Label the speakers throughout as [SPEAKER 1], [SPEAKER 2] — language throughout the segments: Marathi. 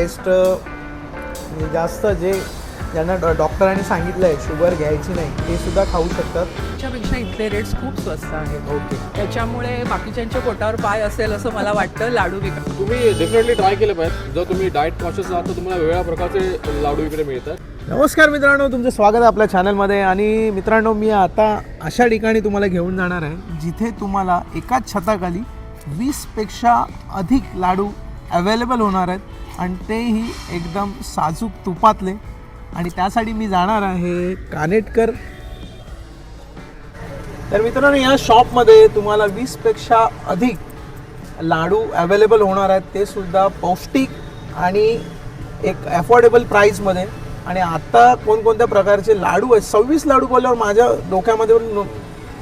[SPEAKER 1] टेस्ट जास्त जे ज्यांना डॉ डॉक्टरांनी सांगितलं आहे शुगर घ्यायची नाही ते सुद्धा खाऊ शकतात.
[SPEAKER 2] त्याच्यापेक्षा इथले रेट्स खूप स्वस्त आहेत.
[SPEAKER 1] ओके.
[SPEAKER 2] त्याच्यामुळे बाकीच्यांच्या पोटावर पाय असेल असं मला वाटतं लाडू विकत.
[SPEAKER 3] तुम्ही डेफिनेटली ट्राय केलं पाहिजे. जर तुम्ही डाएट कॉन्शियस आहात तर तुम्हाला वेगळ्या प्रकारचे लाडू इकडे मिळतात.
[SPEAKER 1] नमस्कार मित्रांनो तुमचं स्वागत आहे आपल्या चॅनलमध्ये आणि मित्रांनो मी आता अशा ठिकाणी तुम्हाला घेऊन जाणार आहे जिथे तुम्हाला एकाच छताखाली वीसपेक्षा अधिक लाडू अवेलेबल होणार आहेत. आणि तेही एकदम साजूक तुपातले. आणि त्यासाठी मी जाणार आहे कानेटकर. तर मित्रांनो या शॉपमध्ये तुम्हाला वीसपेक्षा अधिक लाडू अवेलेबल होणार आहेत. ते सुद्धा पौष्टिक आणि एक अफोर्डेबल प्राईजमध्ये आणि आता कोणकोणत्या प्रकारचे लाडू आहेत? सव्वीस लाडू बोलल्यावर माझ्या डोक्यामध्ये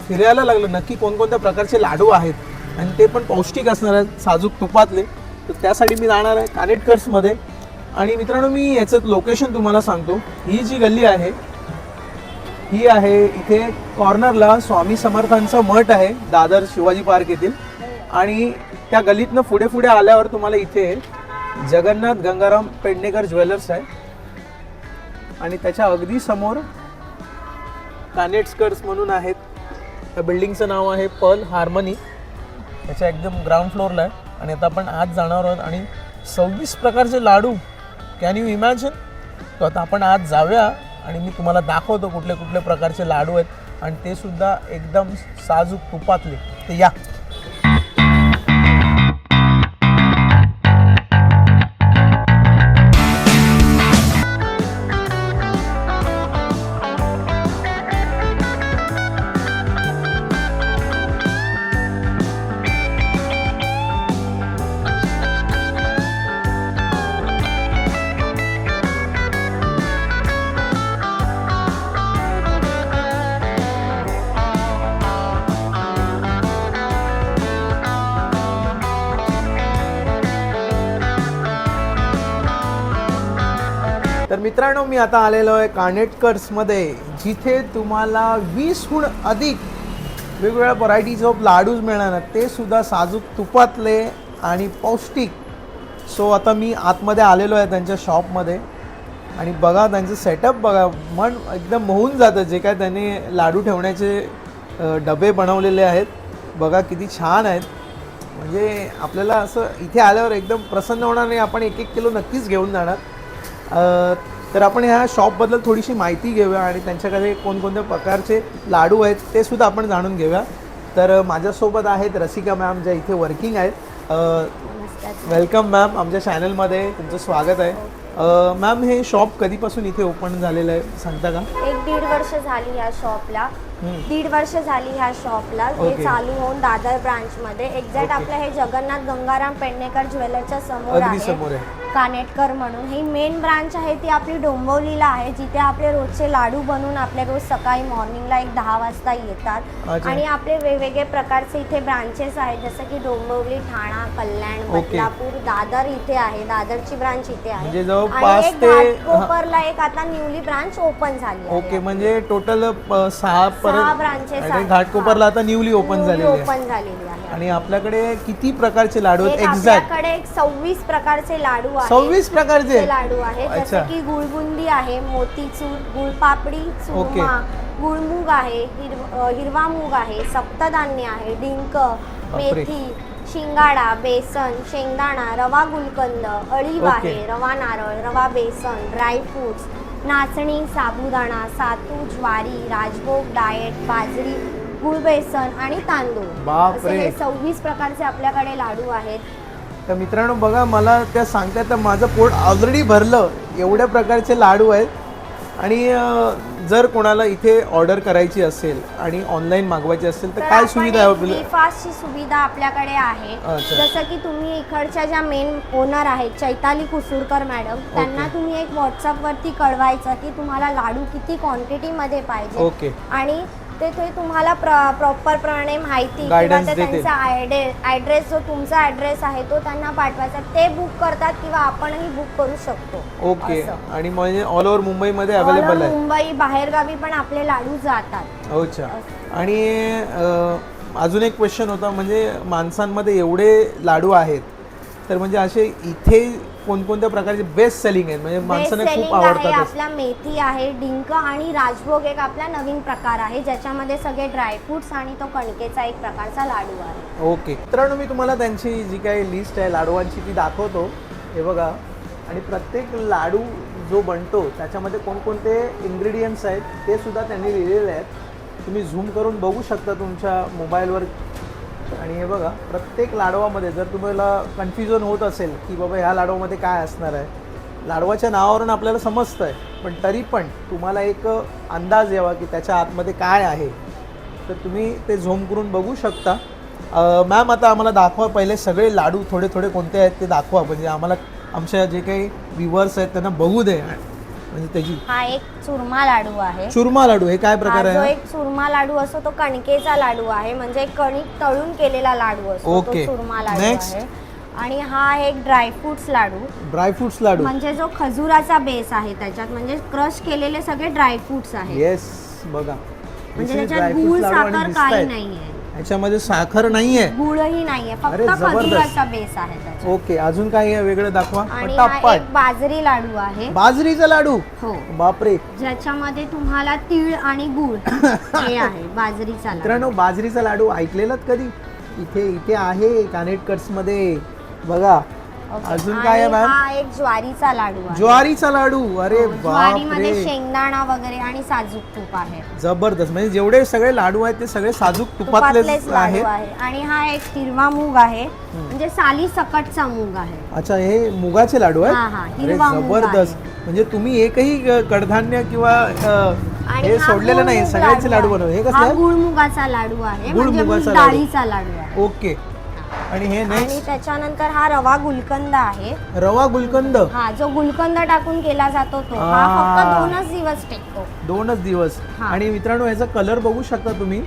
[SPEAKER 1] फिरायला लागलं. नक्की कोणकोणत्या प्रकारचे लाडू आहेत? आणि ते पण पौष्टिक असणार आहेत साजूक तुपातले. तर त्यासाठी मी जाणार आहे कानेटकर्समध्ये आणि मित्रांनो मी याचं लोकेशन तुम्हाला सांगतो. ही जी गल्ली आहे ही आहे इथे कॉर्नरला स्वामी समर्थांचं मठ आहे दादर शिवाजी पार्क येथील. आणि त्या गल्लीतनं पुढे पुढे आल्यावर तुम्हाला इथे जगन्नाथ गंगाराम पेडणेकर ज्वेलर्स आहे. आणि त्याच्या अगदी समोर कानेट्सकर्स म्हणून आहेत. त्या बिल्डिंगचं नाव आहे पर्ल हार्मनी त्याच्या एकदम ग्राउंड फ्लोअरला आहे. आणि आता आपण आज जाणार आहोत आणि सव्वीस प्रकारचे लाडू. कॅन यू इमॅजिन तो आता आपण आज जाऊया आणि मी तुम्हाला दाखवतो कुठले कुठले प्रकारचे लाडू आहेत. आणि ते सुद्धा एकदम साजूक तुपातले. तर या. मित्रांनो मी आता आलेलो आहे कानेटकर्समध्ये जिथे तुम्हाला वीसहून अधिक वेगवेगळ्या व्हरायटीज ऑफ लाडूज मिळणार आहेत. ते सुद्धा साजूक तुपातले आणि पौष्टिक. सो आता मी आतमध्ये आलेलो आहे त्यांच्या शॉपमध्ये. आणि बघा त्यांचं सेटअप बघा. मन एकदम मोहून जातं जे काय त्यांनी लाडू ठेवण्याचे डबे बनवलेले आहेत. बघा किती छान आहेत. म्हणजे आपल्याला असं इथे आल्यावर एकदम प्रसन्न होणार नाही. आपण एक एक किलो नक्कीच घेऊन जाणार. तर आपण ह्या शॉपबद्दल थोडीशी माहिती घेऊया आणि त्यांच्याकडे कोणकोणत्या प्रकारचे लाडू आहेत ते सुद्धा आपण जाणून घेऊया. तर माझ्यासोबत आहेत रसिका मॅम ज्या इथे वर्किंग आहेत. वेलकम मॅम आमच्या चॅनलमध्ये तुमचं स्वागत आहे. मॅम हे शॉप कधीपासून इथे ओपन झालेलं आहे सांगता का?
[SPEAKER 4] एक दीड वर्ष झाली ह्या शॉपला. दीड वर्ष झाली ह्या शॉपला हे. चालू होऊन दादर ब्रांच मध्ये. एक्झॅक्ट. आपलं हे जगन्नाथ गंगाराम पेडणेकर ज्वेलरच्या समोर
[SPEAKER 1] अगदी
[SPEAKER 4] आहे.
[SPEAKER 1] समोर आहे.
[SPEAKER 4] कानेटकर म्हणून. ही मेन ब्रांच आहे ती आपली डोंबिवलीला आहे. जिथे आपले रोजचे लाडू बनवून आपले रोज सकाळी मॉर्निंगला एक दहा वाजता येतात.
[SPEAKER 1] अच्छा.
[SPEAKER 4] आणि आपले वेगवेगळे प्रकारचे इथे ब्रांचेस आहेत. जसं की डोंबिवली ठाणा कल्याण. बदलापूर दादर इथे आहे. दादरची ब्रांच इथे आहे.
[SPEAKER 1] म्हणजे जवळपास
[SPEAKER 4] आणि एक
[SPEAKER 1] ते-
[SPEAKER 4] घाटकोपरला एक आता न्यूली ब्रांच ओपन झाली आहे.
[SPEAKER 1] ओके. म्हणजे टोटल सहा
[SPEAKER 4] सहा branches
[SPEAKER 1] परत
[SPEAKER 4] आहेत.
[SPEAKER 1] घाटकोपरला आता न्यूली ओपन झालेली आहे.
[SPEAKER 4] ओपन झालेली आहे.
[SPEAKER 1] आणि आपल्याकडे किती प्रकारचे लाडू आहेत?
[SPEAKER 4] एक
[SPEAKER 1] एक्झॅक्ट
[SPEAKER 4] आपल्याकडे एक सव्वीस प्रकारचे लाडू आहेत.
[SPEAKER 1] सव्वीस प्रकारचे?
[SPEAKER 4] लाडू आहेत.
[SPEAKER 1] अच्छा.
[SPEAKER 4] जसे की गुळबुंदी आहे मोतीचूर गुळपापडी. चुरमा गुळमूग आहे हिरव अ, हिरवा मूग आहे सप्तधान्य आहे डिंक मेथी शिंगाडा बेसन शेंगदाणा रवा गुलकंद अळीव
[SPEAKER 1] ओके.
[SPEAKER 4] आहे रवा नारळ रवा बेसन ड्रायफ्रुट्स नाचणी साबुदाणा सातू ज्वारी राजभोग डाएट बाजरी गुळ बेसन आणि तांदूळ.
[SPEAKER 1] बापरे.
[SPEAKER 4] असे हे सव्वीस प्रकारचे आपल्याकडे लाडू आहेत.
[SPEAKER 1] तर मित्रांनो बघा मला त्या सांगतात तर माझं पोट ऑलरेडी भरलं. एवढ्या प्रकारचे लाडू आहेत. आणि जर कोणाला इथे ऑर्डर करायची असेल आणि ऑनलाईन मागवायची असेल तर काय सुविधा आहे
[SPEAKER 4] फास्टची सुविधा आपल्याकडे आहे. जसं की तुम्ही इकडच्या ज्या मेन ओनर आहेत चैताली कुसूरकर मॅडम त्यांना तुम्ही एक व्हॉट्सअप वरती कळवायचं की तुम्हाला लाडू किती क्वांटिटी मध्ये पाहिजे.
[SPEAKER 1] ओके.
[SPEAKER 4] आणि ते ते तुम्हाला प्रॉपर प्रमाणे माहिती किंवा
[SPEAKER 1] Guidance
[SPEAKER 4] ते
[SPEAKER 1] देतील.
[SPEAKER 4] त्यांचा ॲड्रेस जो तुमचा ॲड्रेस आहे तो त्यांना पाठवायचा. ते बुक करतात किंवा आपणही बुक करू शकतो.
[SPEAKER 1] ओके. आणि म्हणजे ऑल ओव्हर मुंबईमध्ये अवेलेबल आहे.
[SPEAKER 4] मुंबई बाहेरगावी पण आपले लाडू जातात.
[SPEAKER 1] अच्छा. आणि अजून एक क्वेश्चन होता म्हणजे माणसांमध्ये एवढे लाडू आहेत तर म्हणजे असे इथे कोणकोणत्या प्रकारचे बेस्ट सेलिंग आहेत? म्हणजे माणसाने खूप आवडतात
[SPEAKER 4] आपला मेथी आहे डिंक आणि राजभोग एक आपला नवीन प्रकार आहे ज्याच्यामध्ये सगळे ड्रायफ्रुट्स आणि तो कणकेचा एक प्रकारचा लाडू आहे.
[SPEAKER 1] ओके मित्रांनो मी तुम्हाला त्यांची जी काही लिस्ट आहे लाडवांची ती दाखवतो. हे बघा. आणि प्रत्येक लाडू जो बनतो त्याच्यामध्ये कोणकोणते इन्ग्रेडियंट्स आहेत ते सुद्धा त्यांनी लिहिलेले आहेत. तुम्ही झूम करून बघू शकता तुमच्या मोबाईलवर आणि हे बघा प्रत्येक लाडवामध्ये जर तुम्हाला कन्फ्युजन होत असेल की बाबा ह्या लाडवामध्ये काय असणार आहे लाडवाच्या नावावरून आपल्याला समजतं आहे पण तरी पण तुम्हाला एक अंदाज यावा की त्याच्या आतमध्ये काय आहे. तर तुम्ही ते झोम करून बघू शकता. मॅम आता आम्हाला दाखवा पहिले सगळे लाडू थोडे थोडे कोणते आहेत ते दाखवा म्हणजे आम्हाला आमच्या जे काही व्ह्युअर्स आहेत त्यांना बघू दे. म्हणजे त्याची
[SPEAKER 4] हा एक चुरमा लाडू आहे.
[SPEAKER 1] चुरमा लाडू हे काय
[SPEAKER 4] हा
[SPEAKER 1] प्रकार
[SPEAKER 4] जो
[SPEAKER 1] आहे
[SPEAKER 4] एक चुरमा लाडू असतो तो कणकेचा लाडू आहे. म्हणजे कणिक तळून केलेला लाडू असतो तो
[SPEAKER 1] ओके.
[SPEAKER 4] चुरमा लाडू
[SPEAKER 1] Next.
[SPEAKER 4] आहे. आणि हा एक ड्रायफ्रुट्स लाडू.
[SPEAKER 1] ड्रायफ्रुट्स लाडू.
[SPEAKER 4] म्हणजे जो खजुराचा बेस आहे त्याच्यात. म्हणजे क्रश केलेले सगळे ड्रायफ्रुट्स आहेत.
[SPEAKER 1] येस बघा.
[SPEAKER 4] म्हणजे त्याच्यात गुळ साखर. काही नाहीये.
[SPEAKER 1] याच्यामध्ये साखर नाहीये.
[SPEAKER 4] गुळही नाहीये
[SPEAKER 1] अरे,
[SPEAKER 4] फक्त
[SPEAKER 1] जबरदस्त.
[SPEAKER 4] खजुराचा बेस आहे त्याच्यात.
[SPEAKER 1] ओके अजून काही आहे वेगळं दाखवा?
[SPEAKER 4] आणि हा
[SPEAKER 1] पटापट.
[SPEAKER 4] एक बाजरी लाडू आहे.
[SPEAKER 1] बाजरीचा लाडू?
[SPEAKER 4] हो.
[SPEAKER 1] बापरे.
[SPEAKER 4] ज्याच्यामध्ये तुम्हाला तीळ आणि गुळ हे आहे बाजरीचा लाडू.
[SPEAKER 1] मित्रांनो बाजरीचा लाडू ऐकलेलात कधी? इथे इथे आहे कानेटकट्समध्ये बघा. अजून काय आहे
[SPEAKER 4] आणि
[SPEAKER 1] मॅम
[SPEAKER 4] हा एक ज्वारीचा लाडू आहे.
[SPEAKER 1] ज्वारीचा लाडू? अरे
[SPEAKER 4] हो, ज्वारीमध्ये
[SPEAKER 1] बापरे.
[SPEAKER 4] शेंगदाणा वगैरे आणि साजूक तूप आहे.
[SPEAKER 1] जबरदस्त. म्हणजे जेवढे सगळे लाडू आहेत ते सगळे साजूक
[SPEAKER 4] तुपातलेच
[SPEAKER 1] तुपातलेच
[SPEAKER 4] लाडू
[SPEAKER 1] आहेत?
[SPEAKER 4] आहे. आणि हा एक हिरवा मूग आहे. म्हणजे साली सकटचा मूग आहे.
[SPEAKER 1] अच्छा हे मुगाचे लाडू
[SPEAKER 4] हा, हा,
[SPEAKER 1] आहेत अरे
[SPEAKER 4] हिरवा मूग
[SPEAKER 1] जबरदस्त. म्हणजे तुम्ही एकही अ, कडधान्य किंवा अ,
[SPEAKER 4] आणि
[SPEAKER 1] हे
[SPEAKER 4] हा
[SPEAKER 1] सोडलेलं
[SPEAKER 4] गुळ
[SPEAKER 1] नाही.
[SPEAKER 4] मूग
[SPEAKER 1] सगळ्याचे लाडू
[SPEAKER 4] आहे.
[SPEAKER 1] बनवले हे
[SPEAKER 4] हा
[SPEAKER 1] कसले
[SPEAKER 4] गुळमुगाचा लाडू आहे.
[SPEAKER 1] गुळ
[SPEAKER 4] म्हणजे
[SPEAKER 1] मुगाचा लाडू.
[SPEAKER 4] डाळीचा लाडू आहे.
[SPEAKER 1] ओके. आणि हे
[SPEAKER 4] आणि
[SPEAKER 1] नेक्स्ट
[SPEAKER 4] त्याच्यानंतर हा रवा गुलकंद आहे.
[SPEAKER 1] रवा गुलकंद?
[SPEAKER 4] हा जो गुलकंद टाकून केला जातो तो. हा
[SPEAKER 1] आ.
[SPEAKER 4] फक्त दोनच दिवस टिकतो.
[SPEAKER 1] दोनच दिवस.
[SPEAKER 4] हा.
[SPEAKER 1] आणि मित्रांनो याचा कलर बघू शकता तुम्ही.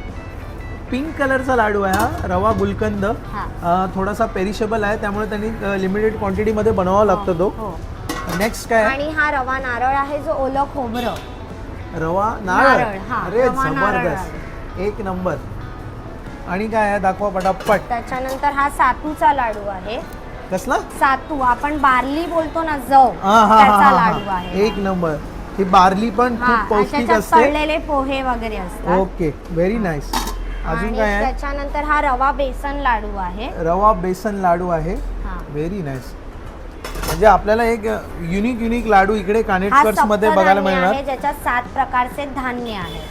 [SPEAKER 1] पिंक कलरचा लाडू आहे हा रवा गुलकंद.
[SPEAKER 4] हा.
[SPEAKER 1] अ, थोडासा पेरिशेबल आहे त्यामुळे त्यांनी लिमिटेड क्वांटिटीमध्ये बनवावा लागतो तो.
[SPEAKER 4] हो
[SPEAKER 1] नेक्स्ट काय? आहे?
[SPEAKER 4] आणि हा रवा नारळ आहे जो ओलं खोबरं.
[SPEAKER 1] रवा
[SPEAKER 4] नारळ,
[SPEAKER 1] नारळ
[SPEAKER 4] हा,
[SPEAKER 1] अरे
[SPEAKER 4] रवा नारळ.
[SPEAKER 1] जबरदस्त. एक नंबर. आणि काय आहे? दाखवा पटापट.
[SPEAKER 4] त्याच्यानंतर हा सातूचा लाडू आहे.
[SPEAKER 1] कसला?
[SPEAKER 4] सातू आपण बार्ली बोलतो ना जव
[SPEAKER 1] हा, हा, हा,
[SPEAKER 4] त्याचा
[SPEAKER 1] हा,
[SPEAKER 4] लाडू
[SPEAKER 1] हा.
[SPEAKER 4] आहे.
[SPEAKER 1] एक नंबर. ही बार्ली पण
[SPEAKER 4] हा
[SPEAKER 1] खूप पौष्टिक
[SPEAKER 4] त्याच्यात
[SPEAKER 1] असते.
[SPEAKER 4] तळलेले पोहे वगैरे असतात.
[SPEAKER 1] ओके व्हेरी नाईस अजून
[SPEAKER 4] आणि
[SPEAKER 1] काय आहे?
[SPEAKER 4] त्याच्यानंतर हा रवा बेसन लाडू आहे.
[SPEAKER 1] रवा बेसन लाडू आहे.
[SPEAKER 4] हा.
[SPEAKER 1] व्हेरी नाईस म्हणजे आपल्याला एक युनिक युनिक लाडू इकडे
[SPEAKER 4] हा
[SPEAKER 1] कानेटकर्समध्ये बघायला मिळणार.
[SPEAKER 4] आहे ज्याच्यात सात प्रकारचे धान्य आहे.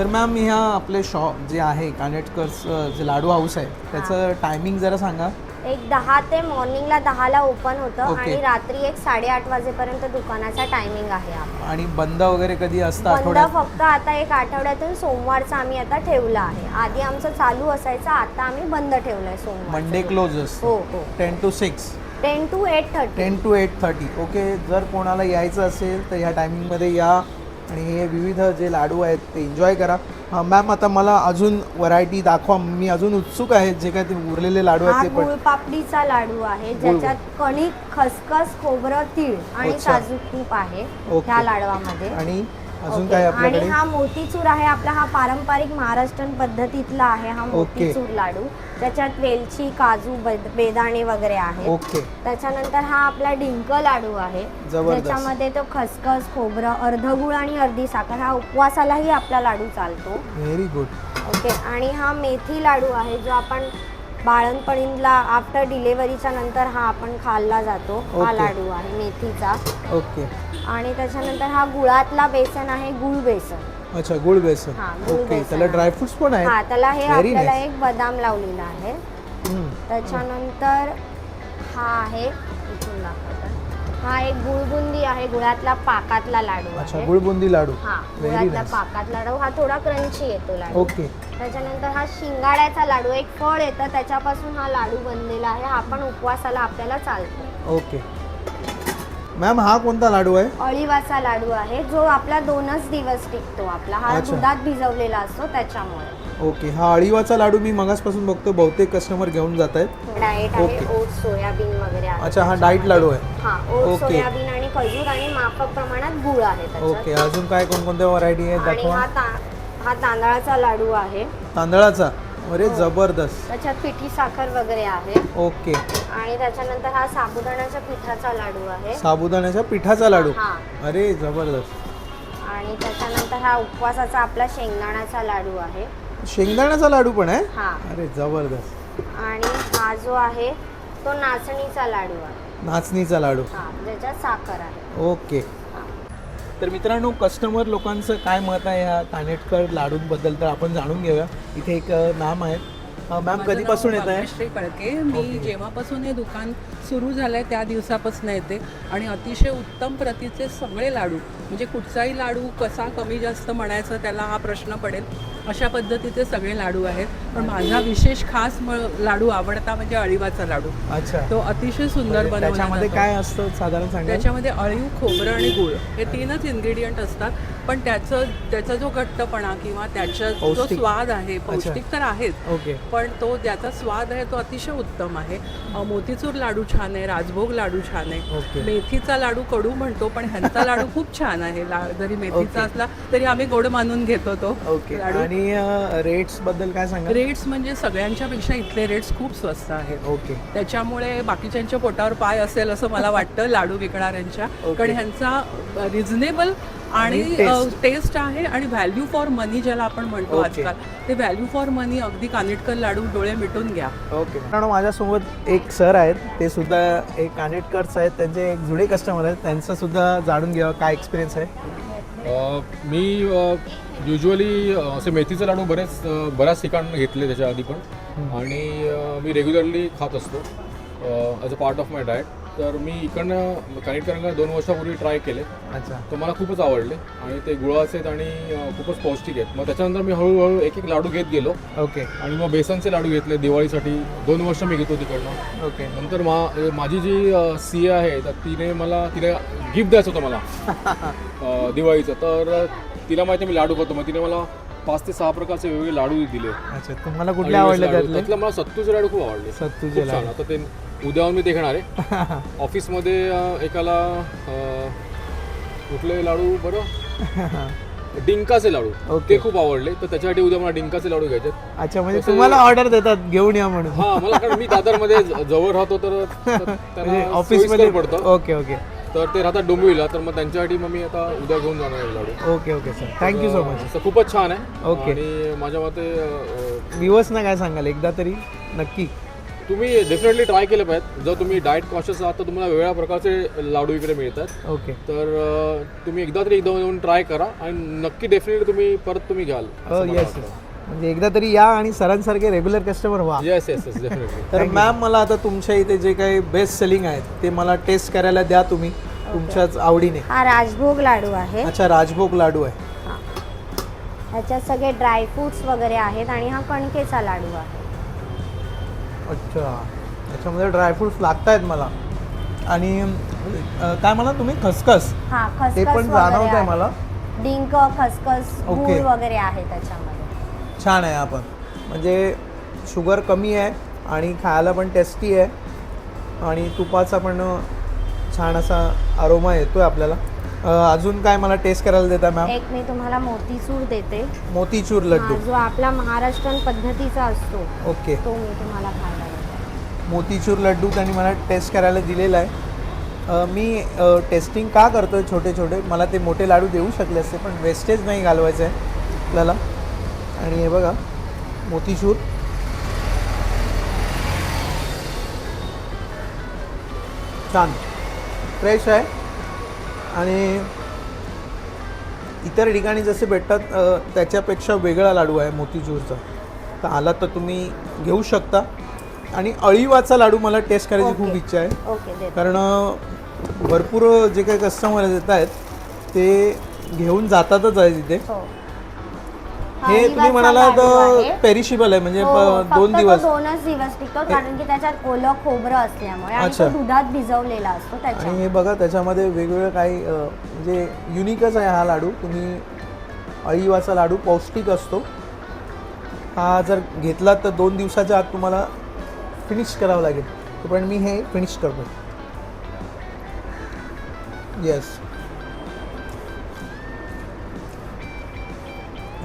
[SPEAKER 1] तर मॅम ह्या आपले शॉप जे आहे कानेटकर्स जे लाडू हाऊस आहे त्याचं टायमिंग जरा सांगा.
[SPEAKER 4] एक दहा ते मॉर्निंगला दहाला ओपन होतं
[SPEAKER 1] ओके.
[SPEAKER 4] आणि रात्री एक साडेआठ वाजेपर्यंत दुकानाचा टायमिंग आहे आपला.
[SPEAKER 1] आणि बंद वगैरे कधी असतं
[SPEAKER 4] बंद
[SPEAKER 1] आठवड्यात?
[SPEAKER 4] फक्त आता एक आठवड्यातून सोमवारचा आम्ही आता ठेवला आहे. आधी आमचं चालू असायचं आता आम्ही बंद ठेवलंय सोमवार
[SPEAKER 1] मंडे क्लोज असतो.
[SPEAKER 4] हो हो.
[SPEAKER 1] Ten to six
[SPEAKER 4] ten to eight thirty
[SPEAKER 1] ten to eight thirty okay जर कोणाला यायचं असेल तर ह्या टायमिंगमध्ये या. आणि हे विविध जे लाडू आहेत ते एन्जॉय करा. मॅम आता मला अजून व्हरायटी दाखवा. मी अजून उत्सुक आहे जे काय ते उरलेले लाडू आहेत ते पण.
[SPEAKER 4] गुळपापडीचा लाडू आहे ज्याच्यात कणिक खसखस खोबरं तीळ आणि. साजूक तूप आहे. ह्या लाडवामध्ये.
[SPEAKER 1] आणि अजून
[SPEAKER 4] ओके.
[SPEAKER 1] काय
[SPEAKER 4] आणि
[SPEAKER 1] आपल्याकडे?
[SPEAKER 4] हा मोतीचूर आहे आपला हा पारंपरिक महाराष्ट्रीयन पद्धतीतला आहे हा. मोतीचूर लाडू. त्याच्यात वेलची काजू बेद- बेदाणे वगैरे आहे
[SPEAKER 1] ओके
[SPEAKER 4] त्याच्यानंतर हा आपला डिंक लाडू आहे.
[SPEAKER 1] जबरदस्त.
[SPEAKER 4] ज्याच्यामध्ये तो खसखस खोबरं अर्धगुळ आणि अर्धी साखर हा उपवासालाही आपला लाडू चालतो.
[SPEAKER 1] व्हेरी गुड
[SPEAKER 4] ओके आणि हा मेथी लाडू आहे जो आपण बाळणपणीला आफ्टर डिलेव्हरीच्या नंतर हा आपण खाल्ला जातो. हा. लाडू आहे मेथीचा.
[SPEAKER 1] ओके.
[SPEAKER 4] आणि त्याच्यानंतर हा गुळातला बेसन आहे गुळ बेसन.
[SPEAKER 1] अच्छा गुळ बेसन.
[SPEAKER 4] हा, गुळ
[SPEAKER 1] ओके
[SPEAKER 4] बेसन
[SPEAKER 1] त्याला
[SPEAKER 4] आहे.
[SPEAKER 1] ड्रायफ्रुट्स पण
[SPEAKER 4] हा
[SPEAKER 1] आहेत
[SPEAKER 4] त्याला हे
[SPEAKER 1] Very
[SPEAKER 4] आपल्याला
[SPEAKER 1] nice.
[SPEAKER 4] एक बदाम लावलेला आहे.
[SPEAKER 1] हम्म.
[SPEAKER 4] त्याच्यानंतर हा आहे इथून दाखवते. हा एक गुळबुंदी आहे गुळातला पाकातला लाडू
[SPEAKER 1] अच्छा
[SPEAKER 4] आहे.
[SPEAKER 1] लाडू.
[SPEAKER 4] हा
[SPEAKER 1] व्हेरी
[SPEAKER 4] गुळातला
[SPEAKER 1] नाईस
[SPEAKER 4] पाकात लाडू. हा थोडा क्रंची येतो लाडू.
[SPEAKER 1] ओके.
[SPEAKER 4] त्याच्यानंतर हा शिंगाड्याचा लाडू एक फळ येतं त्याच्यापासून हा लाडू बनलेला आहे. हा पण उपवासाला आपल्याला चालतो.
[SPEAKER 1] ओके. मॅम हा कोणता लाडू आहे?
[SPEAKER 4] अळीवाचा लाडू आहे जो आपला दोनच दिवस टिकतो आपला. हा
[SPEAKER 1] अच्छा.
[SPEAKER 4] दुधात भिजवलेला असतो त्याच्यामुळे.
[SPEAKER 1] ओके. हा अळीवाचा लाडू मी मगासपासून बघतो बहुतेक कस्टमर घेऊन जात आहेत.
[SPEAKER 4] डाएट आहे
[SPEAKER 1] ओके.
[SPEAKER 4] सोयाबीन वगैरे आहे.
[SPEAKER 1] अच्छा हा. डाईट लाडू आहे.
[SPEAKER 4] हा
[SPEAKER 1] ओके.
[SPEAKER 4] सोयाबीन आणि खजूर आणि माफक प्रमाणात गुळ आहे त्याच्यात.
[SPEAKER 1] ओके. अजून काय कोणकोणत्या व्हरायटी आहेत
[SPEAKER 4] आणि
[SPEAKER 1] दाखवा.
[SPEAKER 4] हा ता हा तांदळाचा लाडू आहे.
[SPEAKER 1] तांदळाचा? अरे जबरदस्त.
[SPEAKER 4] त्याच्यात पिठी साखर वगैरे आहे.
[SPEAKER 1] ओके.
[SPEAKER 4] आणि त्याच्यानंतर हा साबुदाण्याच्या पिठाचा लाडू आहे.
[SPEAKER 1] साबुदाण्याच्या पिठाचा लाडू?
[SPEAKER 4] हा.
[SPEAKER 1] अरे जबरदस्त.
[SPEAKER 4] आणि त्याच्यानंतर हा उपवासाचा आपला शेंगदाण्याचा लाडू आहे.
[SPEAKER 1] शेंगदाण्याचा लाडू पण आहे?
[SPEAKER 4] हा.
[SPEAKER 1] अरे जबरदस्त.
[SPEAKER 4] आणि हा जो आहे तो नाचणीचा लाडू आहे.
[SPEAKER 1] नाचणीचा लाडू.
[SPEAKER 4] हा ज्याच्यात साखर आहे.
[SPEAKER 1] ओके.
[SPEAKER 4] हा.
[SPEAKER 1] तर मित्रांनो कस्टमर लोकांचं काय मत आहे ह्या कानेटकर लाडूंबद्दल तर आपण जाणून घेऊया. इथे एक आहेत. अ, मॅम कधीपासून येत आहे?
[SPEAKER 2] भाग्यश्री फडके मी जेव्हापासून हे दुकान सुरू झालंय त्या दिवसापासून येते. आणि अतिशय उत्तम प्रतीचे सगळे लाडू म्हणजे कुठचाही लाडू कसा कमी जास्त म्हणायचं त्याला हा प्रश्न पडेल. अशा पद्धतीचे सगळे लाडू आहेत. पण माझा विशेष खास लाडू आवडता म्हणजे अळीवाचा लाडू.
[SPEAKER 1] अच्छा.
[SPEAKER 2] तो अतिशय सुंदर बनवला
[SPEAKER 1] त्याच्यामध्ये. काय असतं साधारण
[SPEAKER 2] त्याच्यामध्ये अळीव खोबरं आणि गुळ हे तीनच इन्ग्रेडियंट असतात. पण त्याचं त्याचा जो घट्टपणा किंवा त्याचा जो. स्वाद आहे पौष्टिक तर आहेच.
[SPEAKER 1] ओके.
[SPEAKER 2] पण तो ज्याचा स्वाद आहे तो अतिशय उत्तम आहे. मोतीचूर लाडू छान आहे राजभोग लाडू छान आहे. मेथीचा लाडू कडू म्हणतो पण ह्यांचा लाडू खूप छान आहे. जरी मेथीचा. असला तरी आम्ही गोड मानून घेतो तो
[SPEAKER 1] ओके. आणि रेट्सबद्दल काय सांगा
[SPEAKER 2] रेट्स म्हणजे सगळ्यांच्या पेक्षा इथले रेट्स खूप स्वस्त आहेत
[SPEAKER 1] ओके
[SPEAKER 2] त्याच्यामुळे बाकीच्यांच्या पोटावर पाय असेल असं मला वाटतं लाडू विकणाऱ्यांच्या. कारण ह्यांचा रिझनेबल आणि. टेस्ट आहे आणि व्हॅल्यू फॉर मनी ज्याला आपण म्हणतो. आजकाल ते व्हॅल्यू फॉर मनी अगदी कानिटकर लाडू डोळे मिटून घ्या
[SPEAKER 1] ओके मित्रांनो माझ्यासोबत एक सर आहेत ते सुद्धा एक कानेटकर्स आहेत त्यांचे एक जुडे कस्टमर आहेत त्यांचं सुद्धा जाणून घ्यावं काय एक्सपिरियन्स आहे
[SPEAKER 3] मी युजली असे मेथीचे लाडू बरेच बऱ्याच ठिकाण घेतले त्याच्या आधी पण. आणि मी रेग्युलरली खात असतो as a part of my diet तर मी इकडनं कनेक्ट करायला दोन वर्षापूर्वी ट्राय केले.
[SPEAKER 1] अच्छा.
[SPEAKER 3] तर मला खूपच आवडले आणि ते गुळाचे आहेत आणि खूपच पौष्टिक आहेत. मग त्याच्यानंतर मी हळूहळू एक एक लाडू घेत गेलो.
[SPEAKER 1] ओके.
[SPEAKER 3] आणि मग बेसनचे लाडू घेतले दिवाळीसाठी. दोन वर्ष मी घेतो तिकडनं.
[SPEAKER 1] ओके.
[SPEAKER 3] नंतर मा माझी जी सी आहे तर तिने मला तिने गिफ्ट द्यायचं होतं मला. दिवाळीचं. तर तिला माहिती मी लाडू करतो. मग तिने मला पाच ते सहा प्रकारचे वेगवेगळे लाडू दिले.
[SPEAKER 1] अच्छा. तुम्हाला कुठले आवडले
[SPEAKER 3] लाडू.
[SPEAKER 1] त्यातले?
[SPEAKER 3] मला सत्तूचे लाडू खूप आवडले.
[SPEAKER 1] सत्तूचे
[SPEAKER 3] छान. आता ते उद्यावर मी ते घेणार आहे. ऑफिसमध्ये एकाला कुठले लाडू बरं? डिंकाचे लाडू. ते खूप आवडले. तर त्याच्यासाठी उद्या मला डिंकाचे लाडू घ्यायचे.
[SPEAKER 1] अच्छा म्हणजे तुम्हाला ऑर्डर देतात घेऊन या म्हणून.
[SPEAKER 3] हा मला कारण मी दादरमध्ये जवळ राहतो तर
[SPEAKER 1] म्हणजे ऑफिसमध्ये
[SPEAKER 3] पडतं.
[SPEAKER 1] Okay okay.
[SPEAKER 3] तर ते राहतात डोंबिवलीला तर मग त्यांच्यासाठी मग मी आता उद्या घेऊन जाणार आहे लाडू.
[SPEAKER 1] Okay okay sir. Thank you so much
[SPEAKER 3] तर खूपच छान आहे.
[SPEAKER 1] ओके.
[SPEAKER 3] आणि माझ्या मते
[SPEAKER 1] दिवस ना काय सांगाल एकदा तरी नक्की.
[SPEAKER 3] तुम्ही डेफिनेटली ट्राय केलं पाहिजे जर तुम्ही डाएट कॉन्शियस आहात तर तुम्हाला वेगळ्या प्रकारचे लाडू इकडे मिळतात.
[SPEAKER 1] ओके
[SPEAKER 3] तर अ, तुम्ही एकदा तरी एकदा येऊन ट्राय करा आणि नक्की डेफिनेटली तुम्ही परत तुम्ही घ्याल.
[SPEAKER 1] हो येस म्हणजे एकदा तरी या आणि सरांसारखे रेग्युलर कस्टमर व्हा.
[SPEAKER 3] येस येस येस डेफिनेटली
[SPEAKER 1] तर मॅम मला आता तुमच्या इथे जे काही बेस्ट सेलिंग आहेत ते मला टेस्ट करायला द्या तुम्ही तुमच्याच आवडीने.
[SPEAKER 4] हा राजभोग लाडू आहे.
[SPEAKER 1] अच्छा राजभोग लाडू आहे.
[SPEAKER 4] हा. ह्याच्यात सगळे ड्रायफ्रुट्स वगैरे आहेत आणि हा कणकेचा लाडू आहे.
[SPEAKER 1] अच्छा. त्याच्यामध्ये ड्रायफ्रुट्स लागत आहेत मला. आणि अं, काय मला तुम्ही? खसखस.
[SPEAKER 4] हा
[SPEAKER 1] ते पण जाणवत आहे
[SPEAKER 4] आहे.
[SPEAKER 1] मला.
[SPEAKER 4] डिंक खसखस
[SPEAKER 1] ओके.
[SPEAKER 4] गूळ वगैरे आहे त्याच्यामध्ये.
[SPEAKER 1] छान आहे आपण. म्हणजे शुगर कमी आहे आणि खायला पण टेस्टी आहे. आणि तुपाचा पण छान असा अरोमा येतोय आपल्याला. अं, अजून काय मला टेस्ट करायला देता मॅम
[SPEAKER 4] एक मी तुम्हाला मोतीचूर देते.
[SPEAKER 1] मोतीचूर
[SPEAKER 4] हा,
[SPEAKER 1] लड्डू
[SPEAKER 4] जो आपला महाराष्ट्रीयन पद्धतीचा असतो.
[SPEAKER 1] ओके.
[SPEAKER 4] तो मी तुम्हाला खायला
[SPEAKER 1] मोतीचूर लड्डू त्यांनी मला टेस्ट करायला दिलेला आहे. मी टेस्टिंग का करतो आहे छोटे छोटे? मला ते मोठे लाडू देऊ शकले असते पण वेस्टेज नाही घालवायचं आहे आपल्याला. आणि हे बघा मोतीचूर. छान. फ्रेश आहे. आणि इतर ठिकाणी जसे भेटतात त्याच्यापेक्षा वेगळा लाडू आहे मोतीचूरचा. तर आला तर तुम्ही घेऊ शकता. आणि अळीवाचा लाडू मला टेस्ट करायची खूप. इच्छा आहे.
[SPEAKER 4] ओके
[SPEAKER 1] कारण भरपूर जे काही कस्टमर येत आहेत ते घेऊन जातातच आहे तिथे.
[SPEAKER 4] हो. हा
[SPEAKER 1] हे तुम्ही म्हणाला
[SPEAKER 4] लाडू
[SPEAKER 1] तर
[SPEAKER 4] आहे.
[SPEAKER 1] पेरिशिबल आहे म्हणजे
[SPEAKER 4] हो,
[SPEAKER 1] प-
[SPEAKER 4] फक्त
[SPEAKER 1] दोन
[SPEAKER 4] तो
[SPEAKER 1] दिवस.
[SPEAKER 4] दोनच दिवस टिकतो कारण की त्याच्यात ओलं खोबरं असल्यामुळे आणि
[SPEAKER 1] अच्छा.
[SPEAKER 4] तो दुधात भिजवलेला असतो
[SPEAKER 1] आणि हे बघा त्याच्यामध्ये वेगवेगळं काही अ, म्हणजे युनिकच आहे हा लाडू. तुम्ही अळीवाचा लाडू पौष्टिक असतो. हा जर घेतला तर दोन दिवसाच्या आत तुम्हाला फिनिश करावं लागेल. पण मी हे फिनिश करतो. येस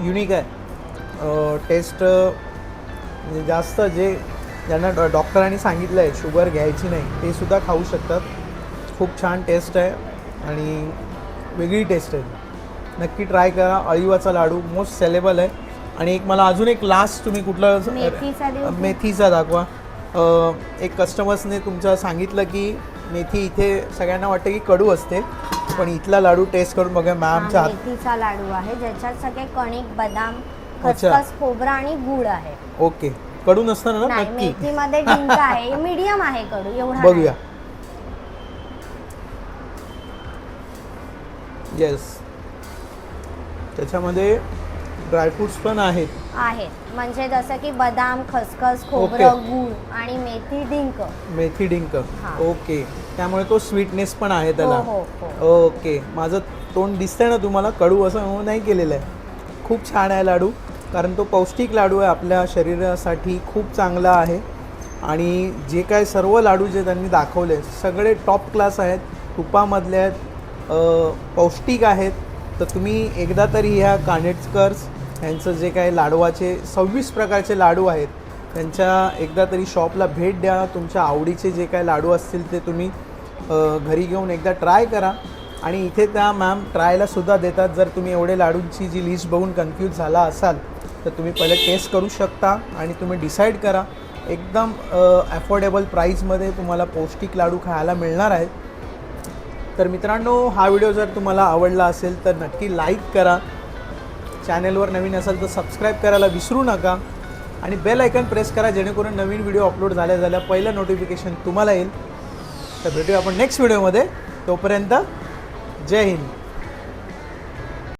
[SPEAKER 1] युनिक आहे. टेस्ट म्हणजे जास्त जे ज्यांना डॉ डॉक्टरांनी सांगितलं आहे शुगर घ्यायची नाही ते सुद्धा खाऊ शकतात. खूप छान टेस्ट आहे आणि वेगळी टेस्ट आहे. नक्की ट्राय करा. अळीवाचा लाडू मोस्ट सेलेबल आहे. आणि एक मला अजून एक लास्ट तुम्ही कुठलं
[SPEAKER 4] मेथीचा
[SPEAKER 1] दाखवा. एक कस्टमर्सने तुमचं सांगितलं की मेथी इथे सगळ्यांना वाटतं की कडू असते पण इथला लाडू टेस्ट करून बघा मॅमच्या हात.
[SPEAKER 4] मेथीचा लाडू आहे ज्याच्यात सगळे कणिक बदाम
[SPEAKER 1] अच्छा.
[SPEAKER 4] खसखस खोबरा आणि गुळ आहे.
[SPEAKER 1] ओके. कडू नसतं ना
[SPEAKER 4] नाही
[SPEAKER 1] नक्की.
[SPEAKER 4] मेथीमध्ये डिंक आहे मीडियम आहे कडू एवढा
[SPEAKER 1] बघूया. येस त्याच्यामध्ये ड्रायफ्रुट्स पण आहेत.
[SPEAKER 4] आहेत. म्हणजे जसं की बदाम खसखस
[SPEAKER 1] ओके.
[SPEAKER 4] खोबरं गुळ आणि मेथी डिंक.
[SPEAKER 1] मेथी डिंक.
[SPEAKER 4] हा.
[SPEAKER 1] ओके. त्यामुळे तो स्वीटनेस पण आहे
[SPEAKER 4] हो
[SPEAKER 1] त्याला.
[SPEAKER 4] हो हो.
[SPEAKER 1] ओके. माझं तोंड दिसतंय ना तुम्हाला? कडू असं नाही केलेलं आहे. खूप छान आहे लाडू. कारण तो पौष्टिक लाडू आहे. आपल्या शरीरासाठी खूप चांगला आहे. आणि जे काय सर्व लाडू जे त्यांनी दाखवले सगळे टॉप क्लास आहेत. तुपामधले आहेत. अ, पौष्टिक आहेत. तर तुम्ही एकदा तरी ह्या कानेटकर्स ह्यांचं जे काय लाडवाचे सव्वीस प्रकारचे लाडू आहेत त्यांच्या एकदा तरी शॉपला भेट द्या. तुमच्या आवडीचे जे काय लाडू असतील ते तुम्ही घरी घेऊन एकदा ट्राय करा. आणि इथे त्या मॅम ट्रायलासुद्धा देतात. जर तुम्ही एवढे लाडूंची जी लिस्ट बघून कन्फ्यूज झाला असाल तर तुम्ही पहिले टेस्ट करू शकता आणि तुम्ही डिसाईड करा. एकदम ॲफोर्डेबल प्राईजमध्ये तुम्हाला पौष्टिक लाडू खायला मिळणार आहेत. तर मित्रांनो हा व्हिडिओ जर तुम्हाला आवडला असेल तर नक्की लाईक करा. चॅनेलवर नवीन असेल तर सबस्क्राईब करायला विसरू नका. आणि बेल आयकन प्रेस करा जेणेकरून नवीन व्हिडिओ अपलोड झाल्या झाल्या पहिलं नोटिफिकेशन तुम्हाला येईल. तर भेटूया आपण नेक्स्ट व्हिडिओमध्ये तोपर्यंत जय हिंद.